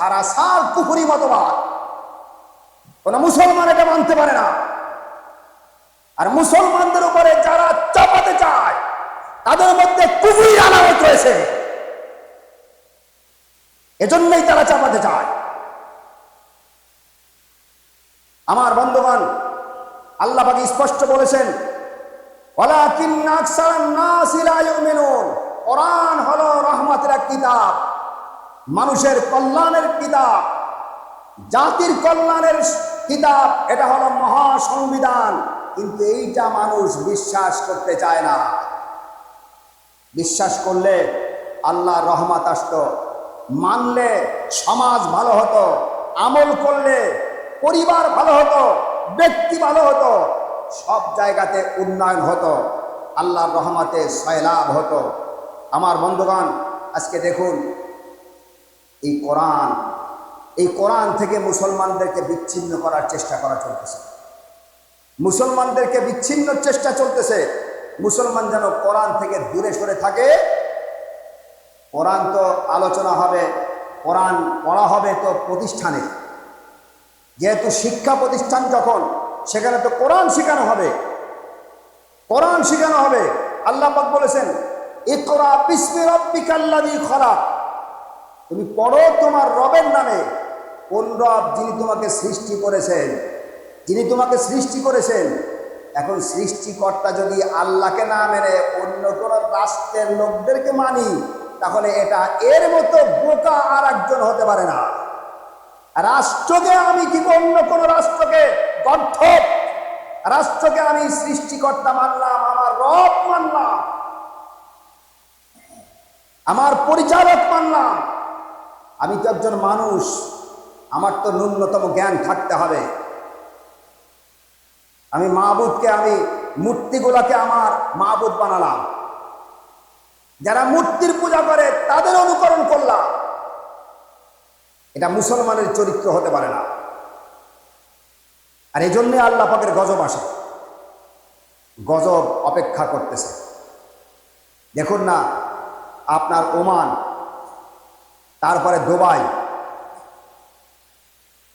সারা সাল কুকুরি মতবাদ। কোন মুসলমান এটা মানতে পারে না। আর মুসলমানদের উপরে যারা চাপাতে চায়, তাদের মধ্যে কুকুরি আলামত রয়েছে। এজন্যই তারা চাপাতে চায়। আমার বন্ধুগণ, আল্লাহ পাকি স্পষ্ট বলেছেন ওয়ালাকিন আকসারান নাস লা ইউমিনুন। কোরআন হলো রহমতের এক কিতাব। মানুষের কল্যাণের কিতাব, জাতির কল্যাণের কিতাব, এটা হলো মহা সংবিধান কিন্তু এইটা মানুষ বিশ্বাস করতে চায় না। বিশ্বাস করলে আল্লাহ রহমত আসত, মানলে সমাজ ভালো হতো, আমল করলে পরিবার ভালো হতো, ব্যক্তি ভালো হতো, সব জায়গাতে উন্নয়ন হতো, আল্লাহর রহমতে সয়লাভ হতো। আমার বন্ধুগণ, আজকে দেখুন এই কোরআন এই কোরআন থেকে মুসলমানদেরকে বিচ্ছিন্ন করার চেষ্টা করা চলতেছে। মুসলমানদেরকে বিচ্ছিন্ন চেষ্টা চলতেছে। মুসলমান যেন কোরআন থেকে দূরে সরে থাকে। কোরআন তো আলোচনা হবে, কোরআন পড়া হবে তো প্রতিষ্ঠানে। যেহেতু শিক্ষা প্রতিষ্ঠান যখন, সেখানে তো কোরআন শেখানো হবে। কোরআন শেখানো হবে। আল্লাহ বলেছেন, ইকরা বিসমি রাব্বিকাল্লাযী খলাক। তুমি পড়ো তোমার রবের নামে। কোন রব যিনি তোমাকে সৃষ্টি করেছেন? যিনি তোমাকে সৃষ্টি করেছেন। এখন সৃষ্টিকর্তা যদি আল্লাহকে না মেনে অন্য কোনো রাষ্ট্রের লোকদেরকে মানি, তাহলে এটা এর মতো বোকা আর একজন হতে পারে না। রাষ্ট্রকে আমি কি অন্য কোনো রাষ্ট্রকে গর্থ রাষ্ট্রকে আমি সৃষ্টিকর্তা মানলাম, আমার রব মানলাম। আমার পরিচালক মানলাম। আমি তো একজন মানুষ, আমার তো ন্যূনতম জ্ঞান থাকতে হবে। আমি মাহবুদকে, আমি মূর্তিগুলোকে আমার মাহবুদ বানালাম। যারা মূর্তির পূজা করে, তাদের অনুকরণ করলাম। এটা মুসলমানের চরিত্র হতে পারে না। আর এই জন্যে আল্লাহ গজব আসে। গজব অপেক্ষা করতেছে। দেখুন না, আপনার ওমান তারপরে Dubai,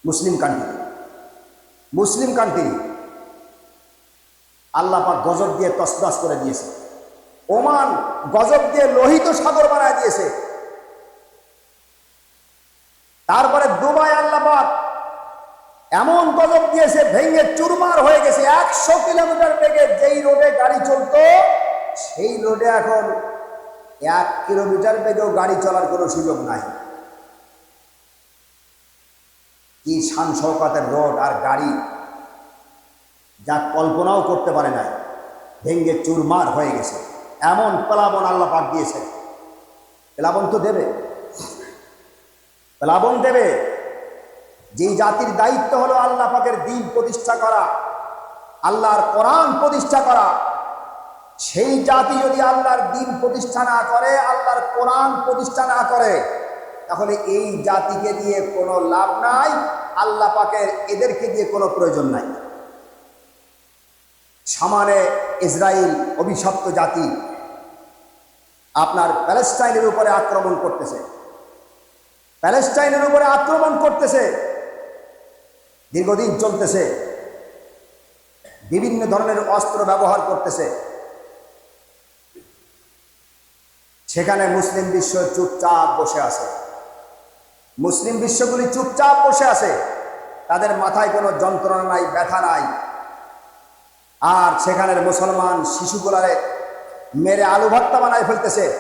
Muslim country Muslim country আল্লাহ পাক গজব দিয়ে তসদাস করে দিয়েছে। ওমান গজব দিয়ে লোহিত সাগর বানায় দিয়েছে। তারপরে দুবাই আল্লাহ পাক এমন গজব দিয়েছে, ভেঙে চুরমার হয়ে গেছে। একশো কিলোমিটার বেগে যেই রোডে গাড়ি চলতো, সেই রোডে এখন এক কিলোমিটার বেগেও গাড়ি চলার কোনো সুযোগ নাই। কি শান শৌকাতের রোড আর গাড়ি যা কল্পনাও করতে পারে নাই। ভেঙ্গে চুরমার হয়ে গেছে। এমন প্লাবন আল্লাহ পাক দিয়েছে প্লাবন তো দেবে। প্লাবন দেবে। যেই জাতির দায়িত্ব হলো আল্লাহ পাকের দিন প্রতিষ্ঠা করা, আল্লাহর কোরআন প্রতিষ্ঠা করা। সেই জাতি যদি আল্লাহর দিন প্রতিষ্ঠা না করে, আল্লাহর কোরআন প্রতিষ্ঠা না করে, তাহলে এই জাতিকে দিয়ে কোনো লাভ নাই, আল্লাহ পাকের এদেরকে দিয়ে কোনো প্রয়োজন নাই। সমানে ইসরায়েল অভিশপ্ত জাতি আপনার প্যালেস্টাইনের উপরে আক্রমণ করতেছে। প্যালেস্টাইনের উপরে আক্রমণ করতেছে। দীর্ঘদিন চলতেছে। বিভিন্ন ধরনের অস্ত্র ব্যবহার করতেছে। সেখানে মুসলিম বিশ্ব চুপচাপ বসে আছে। মুসলিম বিশ্বগুলি চুপচাপ বসে আছে। তাদের মাথায় কোনো যন্ত্রণা নাই, ব্যথা নাই। আর সেখানের মুসলমান শিশুগুলারে মেরে আলু ভর্তা বানায় ফেলতেছে।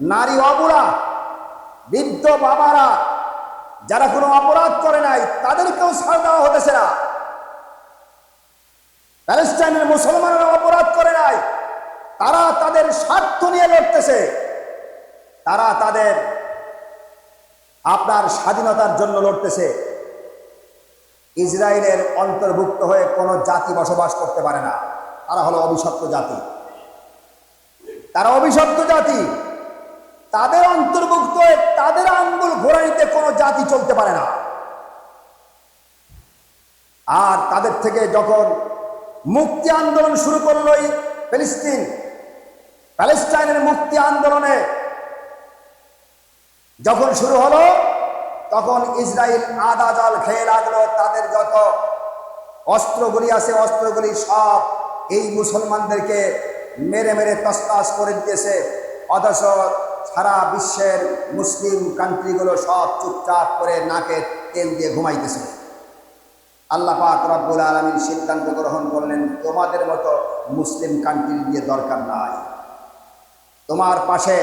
নারী অবুরা, বৃদ্ধ বাবারা, যারা কোনো অপরাধ করে নাই, তাদেরকেও ছাড় দেওয়া হতেছে না। প্যালেস্টাইনের মুসলমানরা অপরাধ করে নাই। তারা তাদের স্বার্থ নিয়ে লড়তেছে। তারা তাদের আপনার স্বাধীনতার জন্য লড়তেছে। ইসরায়েলের অন্তর্ভুক্ত হয়ে কোনো জাতি বসবাস করতে পারে না। তারা হলো অভিশপ্ত জাতি। তারা অভিশপ্ত জাতি। তাদের অন্তর্ভুক্ত হয়ে তাদের আঙ্গুল ঘোরানিতে কোনো জাতি চলতে পারে না। আর তাদের থেকে যখন মুক্তি আন্দোলন শুরু করল এই ফিলিস্তিন প্যালেস্টাইনের মুক্তি আন্দোলনে যখন শুরু হলো, তখন ইসরায়েল আদা জল খেয়ে লাগল তাদের যত অস্ত্রগুলি আছে, অস্ত্রগুলি সব এই মুসলমানদেরকে মেরে মেরে তসতাস করে দিতেছে অথচ সারা বিশ্বের মুসলিম কান্ট্রিগুলো সব চুপচাপ করে নাকে তেল দিয়ে ঘুমাইতেছে। আল্লাহ পাক রব্বুল আলমীর সিদ্ধান্ত গ্রহণ করলেন, তোমাদের মতো মুসলিম কান্ট্রি দিয়ে দরকার নাই। তোমার পাশে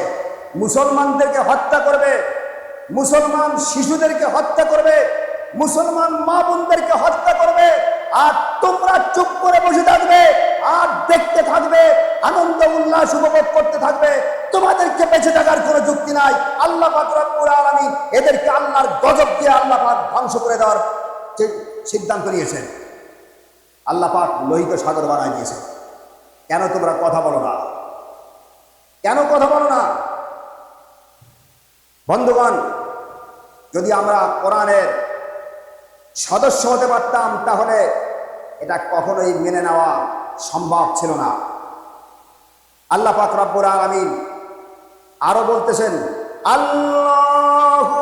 মুসলমানদেরকে হত্যা করবে, মুসলমান শিশুদেরকে হত্যা করবে, মুসলমান মা বোনদেরকে হত্যা করবে, আর তোমরা চুপ করে বসে থাকবে, আর দেখতে থাকবে, আনন্দ উল্লাস উপভোগ করতে থাকবে, তোমাদেরকে বেঁচে থাকার কোনো যুক্তি নাই। আল্লাহ পাক রব্বুল আলামিন এদেরকে আল্লাহর গজব দিয়ে আল্লাহ পাক ধ্বংস করে দেওয়ার সিদ্ধান্ত নিয়েছেন। আল্লাহ পাক লোহিত সাগর বানায় দিয়েছে কেন তোমরা কথা বলো না? কেন কথা বলো না? বন্ধুগণ, যদি আমরা কোরআনের সদস্য হতে পারতাম, তাহলে এটা কখনোই মেনে নেওয়া সম্ভব ছিল না। আল্লাহ পাক আলামিন আরও বলতেছেন আল্লাহুল্লাযী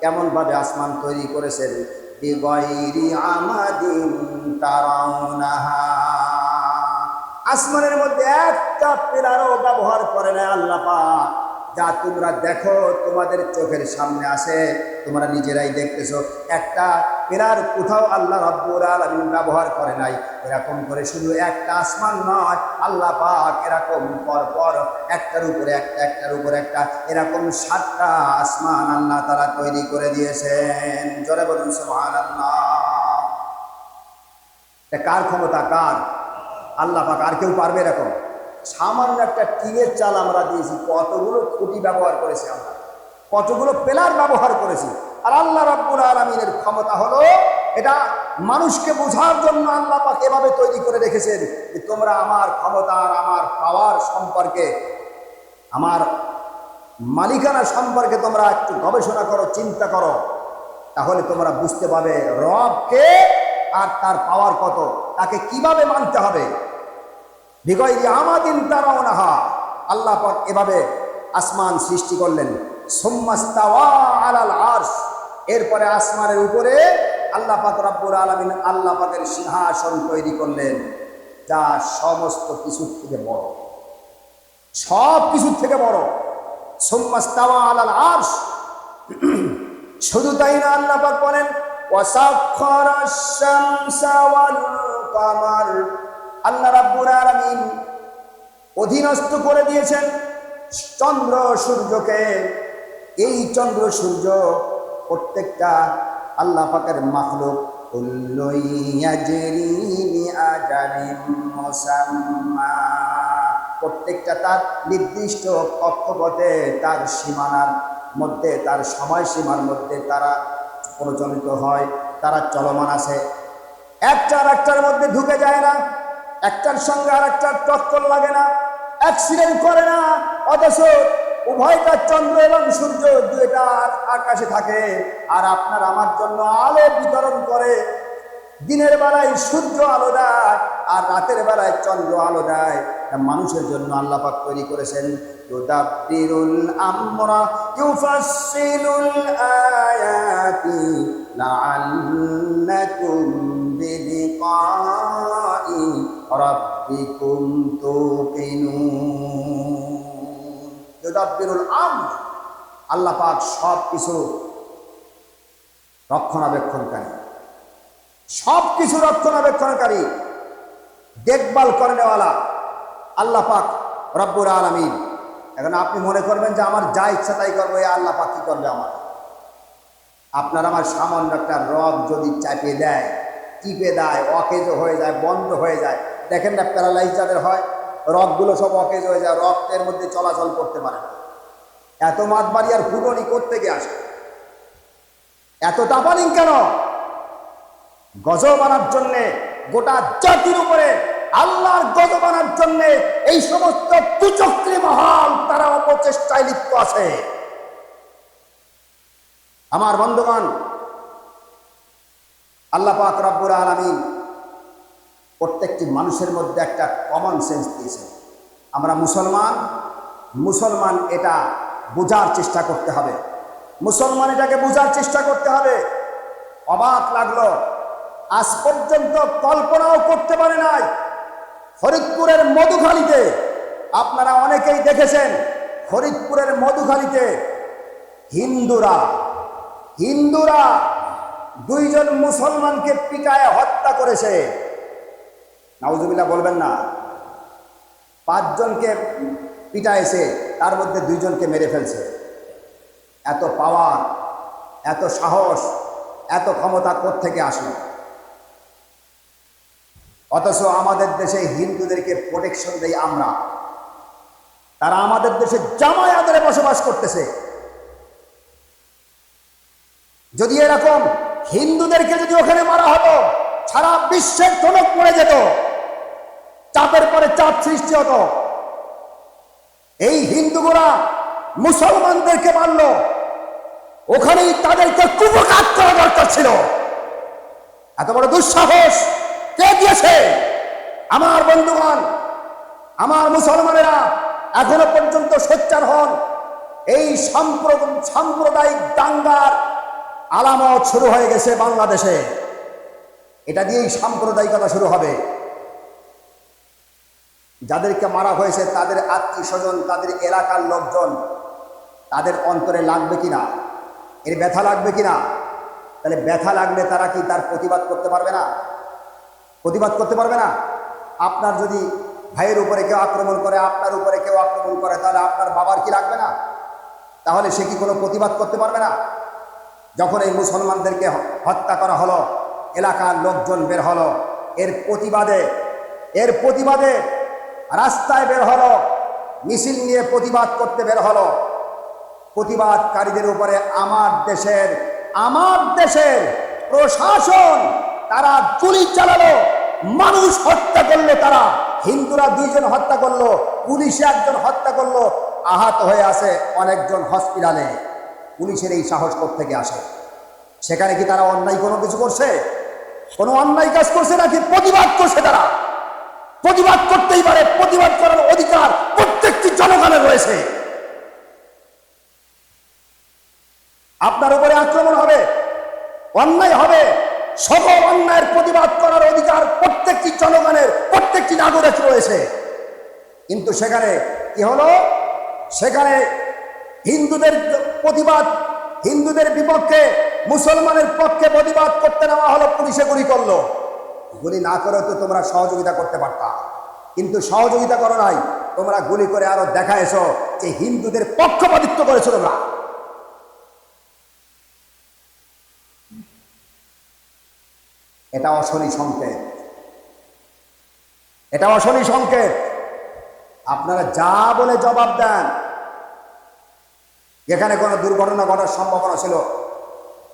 কেমন ভাবে আসমান তৈরি করেছেন? আসমানের মধ্যে একটা পিলারও ব্যবহার করে না আল্লাহ পাক যা তোমরা দেখো তোমাদের চোখের সামনে আসে তোমরা নিজেরাই দেখতেছো। একটা পেরার কোথাও আল্লাহ রব্বুর আলমিন ব্যবহার করে নাই। এরকম করে শুধু একটা আসমান নয়, আল্লাহ পাক এরকম পর পর একটার উপরে একটা, একটার উপরে একটা, এরকম সাতটা আসমান আল্লাহ তারা তৈরি করে দিয়েছেন। জোরে বলুন সোহান আল্লাহ কার ক্ষমতা? কার? আল্লাহ পাক, আর কেউ পারবে এরকম? সামান্য একটা টিনের চাল আমরা দিয়েছি, কতগুলো খুঁটি ব্যবহার করেছি আমরা, কতগুলো পেলার ব্যবহার করেছি। আর আল্লাহ রাব্বুল আলমিনের ক্ষমতা হলো এটা মানুষকে বোঝার জন্য আল্লাহ পাক এভাবে তৈরি করে রেখেছেন যে তোমরা আমার ক্ষমতা আর আমার পাওয়ার সম্পর্কে, আমার মালিকানা সম্পর্কে তোমরা একটু গবেষণা করো, চিন্তা করো, তাহলে তোমরা বুঝতে পারবে রবকে আর তার পাওয়ার কত, তাকে কীভাবে মানতে হবে। বিগয়রি আমাদিন তারাও নাহা আল্লাহ এভাবে আসমান সৃষ্টি করলেন। সোম্মাস্তাওয়া আলাল এরপরে আসমানের উপরে আল্লাহ পাক রব্বুল আলামিন আল্লাহ সিংহাসন তৈরি করলেন। যা সমস্ত কিছুর থেকে বড়। সব কিছুর থেকে বড়। সোম্মাস্তাওয়া আলাল আরশ। শুধু তাই না আল্লাহ পাক বলেন কামার। আল্লাহ রাব্বুল আলামিন অধীনস্থ করে দিয়েছেন চন্দ্র সূর্যকে। এই চন্দ্র সূর্য প্রত্যেকটা আল্লাহ পাকের মুসাম্মা। প্রত্যেকটা তার নির্দিষ্ট কক্ষপথে তার সীমানার মধ্যে, তার সময়সীমার মধ্যে তারা প্রচলিত হয়, তারা চলমান আছে। একটা আর একটার মধ্যে ঢুকে যায় না। একটার সঙ্গে আর একটার টক্কর লাগে না অ্যাক্সিডেন্ট করে না, অথচ উভয়টা চন্দ্র এবং সূর্য দুইটা আকাশে থাকে। আর আপনার আমার জন্য আলো বিতরণ করে। দিনের বেলায় সূর্য আলো দেয়, আর রাতের বেলায় চন্দ্র আলো দেয়। মানুষের জন্য আল্লাহ পাক তৈরি করেছেন। ইউফাসসিলুল আয়াতি রাব্বিকুম তুকিনুন। আমর আল্লাহ পাক সব কিছু রক্ষণাবেক্ষণকারী। সব কিছু রক্ষণাবেক্ষণকারী। দেখভাল করে নেওয়ালা আল্লাহ পাক রব্বুর আলমিন। এখন আপনি মনে করবেন যে আমার যা ইচ্ছা তাই করব এই আল্লাহ পাক কি করবে আমার? আপনার আমার সামান্য একটা রগ যদি চাপিয়ে দেয়, টিপে দেয়, অকেজো হয়ে যায়, বন্ধ হয়ে যায় দেখেন না প্যারালাইজ যাদের হয়, রগগুলো সব অকেজ হয়ে যায়, রক্তের মধ্যে চলাচল করতে পারে না। এত মাত বাড়ি আর ফুটনি গিয়ে আসে। এত তাপালিং কেন? গজব আনার জন্যে, গোটা জাতির উপরে আল্লাহর গজব আনার জন্যে এই সমস্ত কুচক্রী মহাল তারা অপচেষ্টায় লিপ্ত আছে। আমার বন্ধুগণ, আল্লাহ পাক রব্বুর আলামিন প্রত্যেকটি মানুষের মধ্যে একটা কমন সেন্স দিয়েছে। আমরা মুসলমান মুসলমান এটা বোঝার চেষ্টা করতে হবে। মুসলমান এটাকে বোঝার চেষ্টা করতে হবে। অবাক লাগল, আজ পর্যন্ত কল্পনাও করতে পারে নাই। ফরিদপুরের মধুখালীতে, আপনারা অনেকেই দেখেছেন, ফরিদপুরের মধুখালীতে হিন্দুরা হিন্দুরা দুইজন মুসলমানকে পিটায় হত্যা করেছে। নাউজুবিল্লাহ বলবেন না। পাঁচজনকে পিটাইছে তার মধ্যে দুইজনকে মেরে ফেলছে। এত পাওয়ার, এত সাহস, এত ক্ষমতা থেকে আসলো? অথচ আমাদের দেশে হিন্দুদেরকে প্রোটেকশন দেই আমরা। তারা আমাদের দেশে জামাই আদরে বসবাস করতেছে। যদি এরকম হিন্দুদেরকে যদি ওখানে মারা হতো, সারা বিশ্বের ধনক পড়ে যেত। চাপ সৃষ্টি হতো। এই হিন্দুগুলা মুসলমানদেরকে মারল। ওখানেই তাদেরকে কুপকাত করা দরকার ছিল। এত বড় দুঃসাহস কে দিয়েছে? আমার বন্ধুগণ, আমার মুসলমানেরা এখনও পর্যন্ত সোচ্চার হন। এই সাম্প্র- সাম্প্রদায়িক দাঙ্গার আলামত শুরু হয়ে গেছে বাংলাদেশে। এটা দিয়েই সাম্প্রদায়িকতা শুরু হবে। যাদেরকে মারা হয়েছে তাদের আত্মীয় স্বজন তাদের এলাকার লোকজন, তাদের অন্তরে লাগবে কি না? এর ব্যথা লাগবে কি না? তাহলে ব্যথা লাগলে তারা কি তার প্রতিবাদ করতে পারবে না? প্রতিবাদ করতে পারবে না? আপনার যদি ভাইয়ের উপরে কেউ আক্রমণ করে, আপনার উপরে কেউ আক্রমণ করে, তাহলে আপনার বাবার কি লাগবে না? তাহলে সে কি কোনো প্রতিবাদ করতে পারবে না? যখন এই মুসলমানদেরকে হত্যা করা হলো, এলাকার লোকজন বের হলো, এর প্রতিবাদে এর প্রতিবাদে রাস্তায় বের হলো, মিছিল নিয়ে প্রতিবাদ করতে বের হলো। প্রতিবাদকারীদের উপরে আমার দেশের আমার দেশের প্রশাসন, তারা গুলি চালালো, মানুষ হত্যা করল তারা। হিন্দুরা দুইজন হত্যা করল, পুলিশে একজন হত্যা করল, আহত হয়ে আছে অনেকজন হসপিটালে। পুলিশের এই সাহস থেকে আসে? সেখানে কি তারা অন্যায় কোনো কিছু করছে? কোনো অন্যায় কাজ করছে নাকি প্রতিবাদ করছে তারা? প্রতিবাদ করতেই পারে, প্রতিবাদ করার অধিকার প্রত্যেকটি জনগণের রয়েছে। আপনার উপরে আক্রমণ হবে, অন্যায় হবে, সকল অন্যায়ের প্রতিবাদ করার অধিকার প্রত্যেকটি জনগণের, প্রত্যেকটি নাগরিক রয়েছে। কিন্তু সেখানে কি হলো? সেখানে হিন্দুদের প্রতিবাদ, হিন্দুদের বিপক্ষে, মুসলমানের পক্ষে প্রতিবাদ করতে নেওয়া হলো, পুলিশে গুলি করল। গুলি না করে তো তোমরা সহযোগিতা করতে পারতা। কিন্তু সহযোগিতা করো নাই, তোমরা গুলি করে আরও দেখা এসো যে হিন্দুদের পক্ষপাতিত্ব করেছ তোমরা। এটা অশনি সংকেত। এটা অশনি সংকেত। আপনারা যা বলে জবাব দেন। এখানে কোনো দুর্ঘটনা ঘটার সম্ভাবনা ছিল।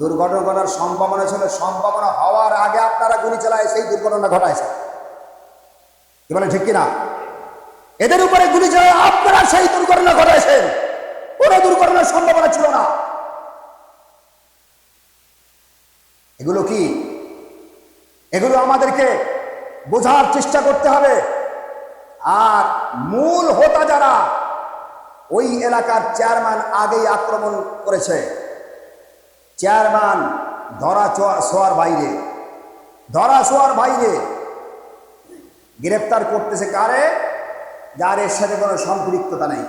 দুর্ঘটনা ঘটার সম্ভাবনা ছিল, সম্ভাবনা হওয়ার আগে আপনারা গুলি চালায়, সেই দুর্ঘটনা ঘটাইছে। কি বলে, ঠিক কিনা? এদের উপরে গুলি চালায় আপনারা সেই দুর্ঘটনা ঘটাইছেন। কোনো দুর্ঘটনার সম্ভাবনা ছিল না। এগুলো কি? এগুলো আমাদেরকে বোঝার চেষ্টা করতে হবে। আর মূল হোতা যারা, ওই এলাকার চেয়ারম্যান আগেই আক্রমণ করেছে। চেয়ারম্যান, ধরা ছোঁয়া ছোঁয়ার বাইরে। ধরা ছোঁয়ার বাইরে। গ্রেপ্তার করতেছে কারে? যার এর সাথে কোনো সম্পৃক্ততা নেই।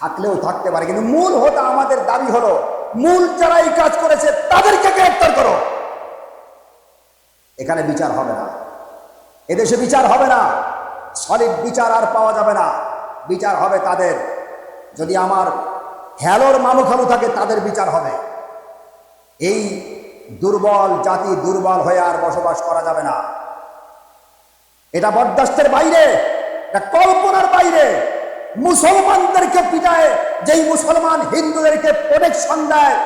থাকলেও থাকতে পারে, কিন্তু মূল হোতা আমাদের দাবি হলো, মূল যারা এই কাজ করেছে, তাদেরকে গ্রেপ্তার করো। এখানে বিচার হবে না। এদেশে বিচার হবে না। সলিড বিচার আর পাওয়া যাবে না। বিচার হবে তাদের যদি আমার হ্যালোর মানু খালু থাকে তাদের বিচার হবে। এই দুর্বল জাতি দুর্বল হয়ে আর বসবাস করা যাবে না। এটা বরদাস্তের বাইরে, এটা কল্পনার বাইরে। মুসলমানদেরকে পিটায়, যেই মুসলমান হিন্দুদেরকে প্রোটেকশন দেয়,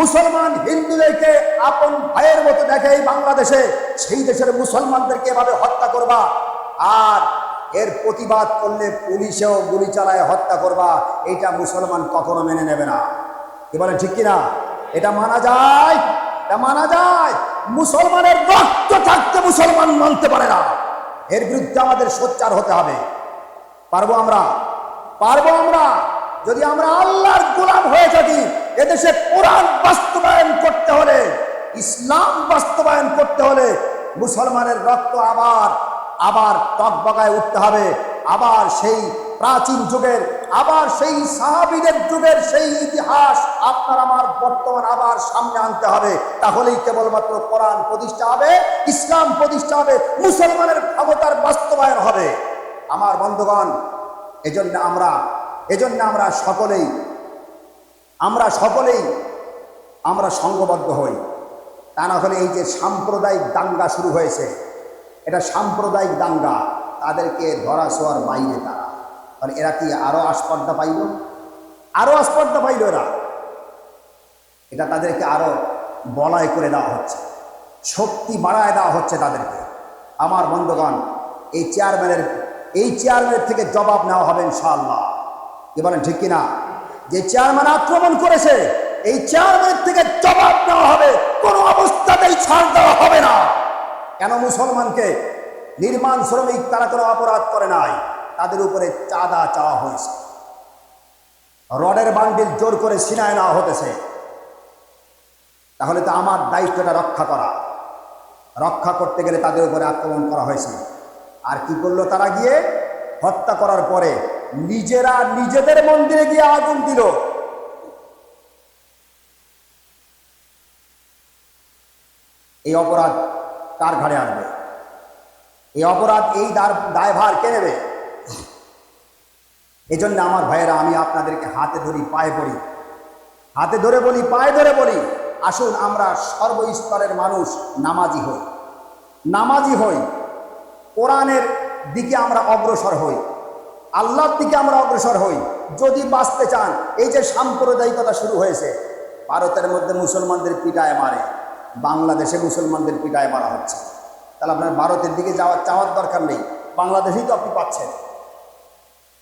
মুসলমান হিন্দুদেরকে আপন ভাইয়ের মতো দেখে এই বাংলাদেশে, সেই দেশের মুসলমানদেরকে এভাবে হত্যা করবা। আর এর প্রতিবাদ করলে পুলিশেও গুলি চালায়, হত্যা করবা, এটা মুসলমান কখনো মেনে নেবে না। কি বলেন, ঠিক কিনা? এটা মানা যায়? এটা মানা যায়? মুসলমানের রক্ত থাকতে মুসলমান মানতে পারে না। এর বিরুদ্ধে আমাদের সোচ্চার হতে হবে। পারব আমরা? পারব আমরা? যদি আমরা আল্লাহর গোলাম হয়ে থাকি, এদেশে কোরআন বাস্তবায়ন করতে হলে, ইসলাম বাস্তবায়ন করতে হলে মুসলমানের রক্ত আবার আবার টকবগায় উঠতে হবে। আবার সেই প্রাচীন যুগের, আবার সেই সাহাবিদের যুগের সেই ইতিহাস আপনার আমার বর্তমান আবার সামনে আনতে হবে। তাহলেই কেবলমাত্র কোরআন প্রতিষ্ঠা হবে, ইসলাম প্রতিষ্ঠা হবে, মুসলমানের ক্ষমতার বাস্তবায়ন হবে। আমার বন্ধুগণ, এজন্য আমরা এজন্য আমরা সকলেই আমরা সকলেই, আমরা সঙ্গবদ্ধ হই। তা না হলে এই যে সাম্প্রদায়িক দাঙ্গা শুরু হয়েছে এটা সাম্প্রদায়িক দাঙ্গা, তাদেরকে ধরা ছোঁয়ার বাইরে তারা। কারণ এরা কি আরও আস্পর্ধা পাইল? আরও আস্পর্ধা পাইল এরা। এটা তাদেরকে আরও বলয় করে দেওয়া হচ্ছে। শক্তি বাড়ায় দেওয়া হচ্ছে তাদেরকে। আমার বন্ধুগণ, এই চেয়ারম্যানের এই চেয়ারম্যানের থেকে জবাব নেওয়া হবে ইনশাআল্লাহ। কি বলেন, ঠিক কিনা? যে চেয়ারম্যান আক্রমণ করেছে, এই চেয়ারম্যানের থেকে জবাব নেওয়া হবে। কোনো অবস্থাতেই ছাড় দেওয়া হবে না। কেন মুসলমানকে নির্মাণ শ্রমিক তারা কোনো অপরাধ করে নাই? তাদের উপরে চাঁদা চাওয়া হয়েছে। রডের বান্ডিল জোর করে সিনায় নেওয়া হতেছে। তাহলে তো আমার দায়িত্বটা রক্ষা করা। রক্ষা করতে গেলে তাদের উপরে আক্রমণ করা হয়েছে। আর কি করল তারা গিয়ে? হত্যা করার পরে নিজেরা নিজেদের মন্দিরে গিয়ে আগুন দিল। এই অপরাধ কার ঘাড়ে আসবে এই অপরাধ এই দার- দায়ভার কে নেবে? এই জন্য আমার ভাইয়েরা, আমি আপনাদেরকে হাতে ধরি, পায়ে পড়ি। হাতে ধরে বলি, পায়ে ধরে বলি, আসুন আমরা সর্বস্তরের মানুষ নামাজি হই। নামাজি হই। কোরআনের দিকে আমরা অগ্রসর হই। আল্লাহর দিকে আমরা অগ্রসর হই। যদি বাঁচতে চান, এই যে সাম্প্রদায়িকতা শুরু হয়েছে, ভারতের মধ্যে মুসলমানদের পিটায় মারে। বাংলাদেশে মুসলমানদের পিটায় মারা হচ্ছে। তাহলে আপনার ভারতের দিকে যাওয়ার চাওয়ার দরকার নেই। বাংলাদেশেই তো আপনি পাচ্ছেন।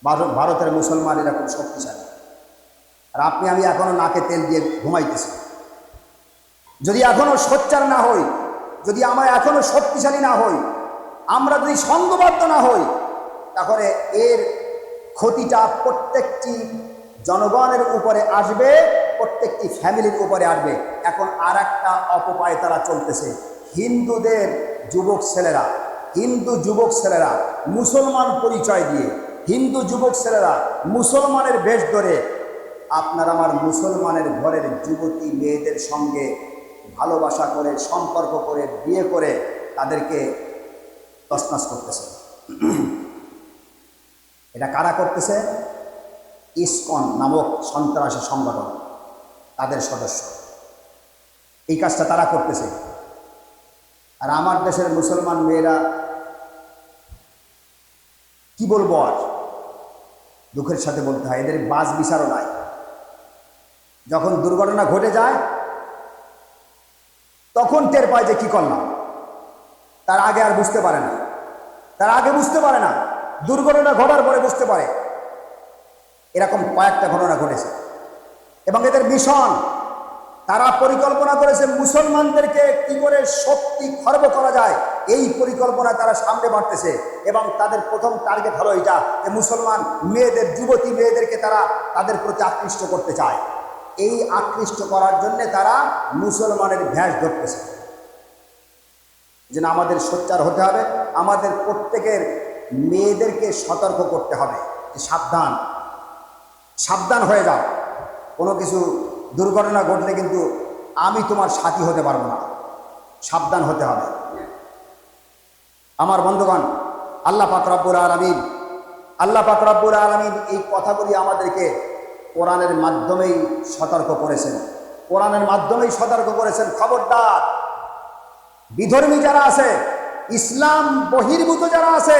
ভারত, ভারতের মুসলমান এরকম শক্তিশালী। আর আপনি, আমি এখনও নাকে তেল দিয়ে ঘুমাইতেছি। যদি এখনও সোচ্চার না হই, যদি আমরা এখনও শক্তিশালী না হই, আমরা যদি সঙ্গবদ্ধ না হই, তাহলে এর ক্ষতিটা প্রত্যেকটি জনগণের উপরে আসবে। প্রত্যেকটি ফ্যামিলির উপরে আসবে। এখন আর একটা অপপায় তারা চলতেছে। হিন্দুদের যুবক ছেলেরা, হিন্দু যুবক ছেলেরা, মুসলমান পরিচয় দিয়ে, হিন্দু যুবক ছেলেরা মুসলমানের বেশ ধরে, আপনার আমার মুসলমানের ঘরের যুবতী মেয়েদের সঙ্গে ভালোবাসা করে, সম্পর্ক করে, বিয়ে করে তাদেরকে তসনাস করতেছে। এটা কারা করতেছে? ইসকন নামক সন্ত্রাসী সংগঠন। সদস্য। এই কাজটা তারা করতেছে। আর আমার দেশের মুসলমান মেয়েরা কি বলব আর? দুঃখের সাথে বলতে হয়, এদের বাস বিচারও নাই। যখন দুর্ঘটনা ঘটে যায়, তখন টের পায় যে কি করলাম। তার আগে আর বুঝতে পারে না। তার আগে বুঝতে পারে না। দুর্ঘটনা ঘটার পরে বুঝতে পারে। এরকম কয়েকটা ঘটনা ঘটেছে। এবং এদের মিশন, তারা পরিকল্পনা করেছে মুসলমানদেরকে কি করে শক্তি খর্ব করা যায়, এই পরিকল্পনা তারা সামনে বাড়তেছে এবং তাদের প্রথম টার্গেট হলো এটা যে মুসলমান মেয়েদের, যুবতী মেয়েদেরকে তারা তাদের প্রতি আকৃষ্ট করতে চায়। এই আকৃষ্ট করার জন্যে তারা মুসলমানের ভ্যাস ধরতেছে। যেন আমাদের সোচ্চার হতে হবে, আমাদের প্রত্যেকের মেয়েদেরকে সতর্ক করতে হবে সাবধান সাবধান হয়ে যাও। কোনো কিছু দুর্ঘটনা ঘটলে কিন্তু আমি তোমার সাথী হতে পারব না। সাবধান হতে হবে। আমার বন্ধুগণ, আল্লাহ পাকরাব্বুর আলমিন, আল্লাহ পাকরাব্বুর আলমিন এই কথাগুলি আমাদেরকে কোরআনের মাধ্যমেই সতর্ক করেছেন। কোরআনের মাধ্যমেই সতর্ক করেছেন। খবরদার, বিধর্মী যারা আছে, ইসলাম বহির্ভূত যারা আছে,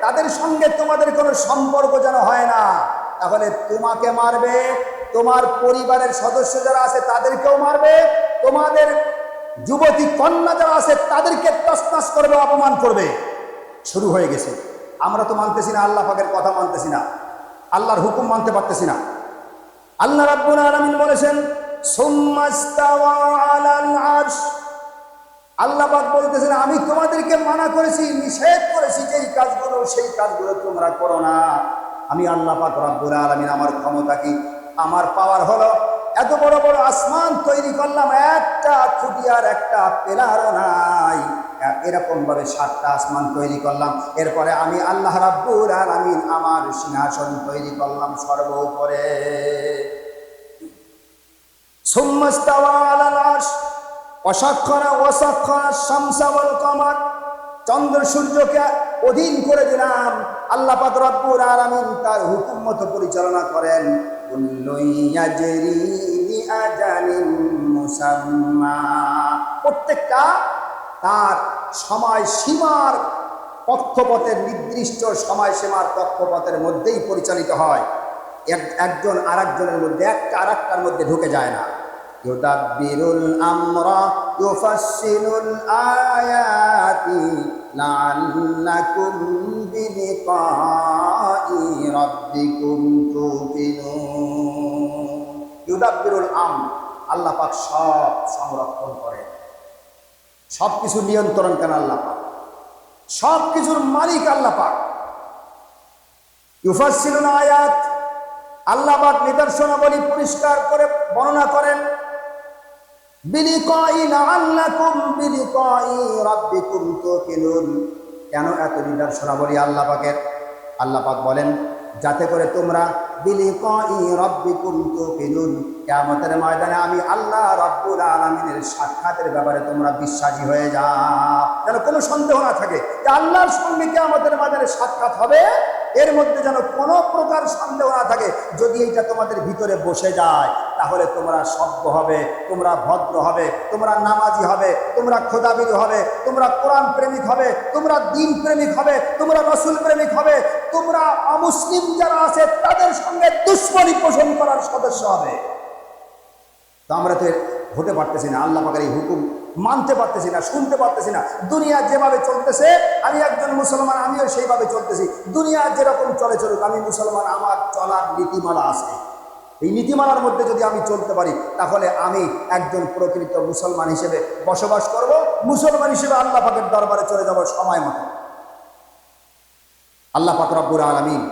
তাদের সঙ্গে তোমাদের কোনো সম্পর্ক যেন হয় না। তাহলে তোমাকে মারবে তোমার পরিবারের সদস্য যারা আছে তাদেরকেও মারবে, তোমাদের যুবতী কন্যা যারা আছে তাদেরকে তসনাস করবে, অপমান করবে। শুরু হয়ে গেছে। আমরা তো মানতেছি না, আল্লাহ পাকের কথা মানতেছি না। আল্লাহর হুকুম মানতে পারতেছি না। আল্লাহ রাব্বুল আলামিন বলেছেন আল্লাহ পাক বলতেছেন, আমি তোমাদেরকে মানা করেছি, নিষেধ করেছি যে এই কাজগুলো, সেই কাজগুলো তোমরা করো না। আমি আল্লাহ পাক রব্বুল আলামিন আমার ক্ষমতা কি আমার পাওয়ার হলো, এত বড় বড় আসমান তৈরি করলাম, একটা খুঁটিয়ার একটা পেলারও নাই। এরকম ভাবে সাতটা আসমান তৈরি করলাম। এরপরে আমি আল্লাহ রাব্বুল আলামিন আমার সিংহাসন তৈরি করলাম সর্ব উপরে অসাক্ষরা কমার, চন্দ্র সূর্যকে অধীন করে দিলাম। আল্লাহ পাক রব্বুল আলামিন তার হুকুম মতো পরিচালনা করেন। প্রত্যেকটা তার সময় সীমার পক্ষপথের নির্দিষ্ট সময়সীমার পক্ষপথের মধ্যেই পরিচালিত হয়। এক- একজন আরেকজনের মধ্যে, একটা আরেকটার মধ্যে ঢুকে যায় না। ইউদাব্বিরুল আমরা ইউফাসসিলুল আয়াতি লাআল্লাকুম বিলিকাই রাব্বিকুম তুকিনুন ইউদাব্বিরুল আম আল্লাহ পাক সব সংরক্ষণ করেন। সব কিছু নিয়ন্ত্রণ করেন আল্লাহ পাক। সব কিছুর মালিক আল্লাহ পাক। ইউফাসসিলুল আয়াত, আল্লাহ পাক নিদর্শনাবলী পরিষ্কার করে বর্ণনা করেন। কেন এত নিদর্শনাবলী আল্লাহ পাকের? আল্লাহ পাক বলেন, যাতে করে তোমরা বিলিকাই রাব্বিকুম তুকিনুন কিয়ামতের ময়দানে আমি আল্লাহ রাব্বুল আলামিনের সাক্ষাতের ব্যাপারে তোমরা বিশ্বাসী হয়ে যাও। যেন কোনো সন্দেহ না থাকে যে আল্লাহর সঙ্গে কিয়ামতের ময়দানে সাক্ষাৎ হবে। এর মধ্যে যেন কোনো প্রকার সন্দেহ না থাকে। যদি এইটা তোমাদের ভিতরে বসে যায় তাহলে তোমরা সভ্য হবে, তোমরা ভদ্র হবে, তোমরা নামাজি হবে, তোমরা খোদাবিদ হবে, তোমরা কোরআন প্রেমিক হবে, তোমরা দিন প্রেমিক হবে, তোমরা রসুল প্রেমিক হবে, তোমরা অমুসলিম যারা আছে তাদের সঙ্গে দুশ্মনী পোষণ করার সদস্য হবে। তো আমরা তো হতে পারতেছি না, আল্লাহ পাকের এই হুকুম মানতে পারতেছি না, শুনতে পারতেছি না। দুনিয়া যেভাবে চলতেছে, আমি একজন মুসলমান, আমিও সেইভাবে চলতেছি। দুনিয়া যেরকম চলে চলুক, আমি মুসলমান, আমার চলার নীতিমালা আছে। এই নীতিমালার মধ্যে যদি আমি চলতে পারি, তাহলে আমি একজন প্রকৃত মুসলমান হিসেবে বসবাস করব। মুসলমান হিসেবে আল্লাহ পাকের দরবারে চলে যাব সময় মতো। আল্লাহ পাক রব্বুর আলামিন